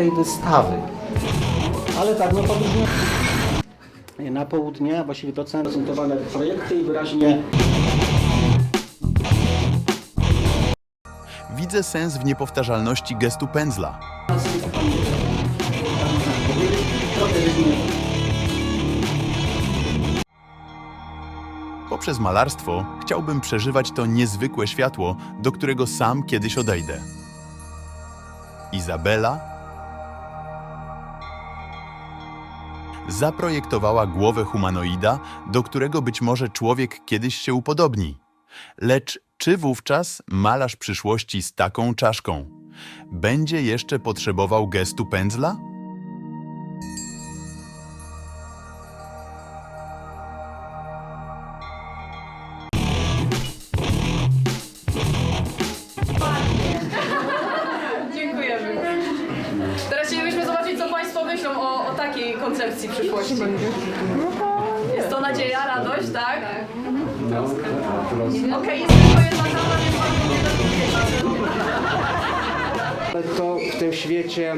tej wystawy. Ale tak, no podróżnie na południe, właściwie to całe prezentowane projekty i wyraźnie Widzę sens w niepowtarzalności gestu pędzla. Poprzez malarstwo chciałbym przeżywać to niezwykłe światło, do którego sam kiedyś odejdę. Izabela zaprojektowała głowę humanoida, do którego być może człowiek kiedyś się upodobni. Lecz czy wówczas malarz przyszłości z taką czaszką będzie jeszcze potrzebował gestu pędzla? Dziękujemy. Teraz chcielibyśmy zobaczyć, co Państwo myślą o, takiej koncepcji przyszłości. Jest to nadzieja, radość, tak? Okej, jest tylko jedna żona, więc Pan nie dotknięcie. Ale to w tym świecie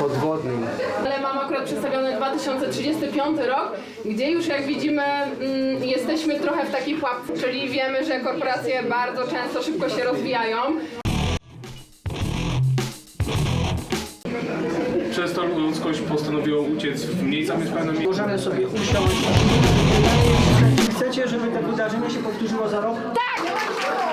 podwodnym. Ale mamy akurat przedstawiony 2035 rok, gdzie już jak widzimy mm, jesteśmy trochę w takiej pułapce, czyli wiemy, że korporacje bardzo często szybko się rozwijają. Przez to ludzkość postanowiła uciec w mniej zamieszkane miejsca. możemy sobie usiąść. Chcecie, żeby to wydarzenie się powtórzyło za rok? Tak!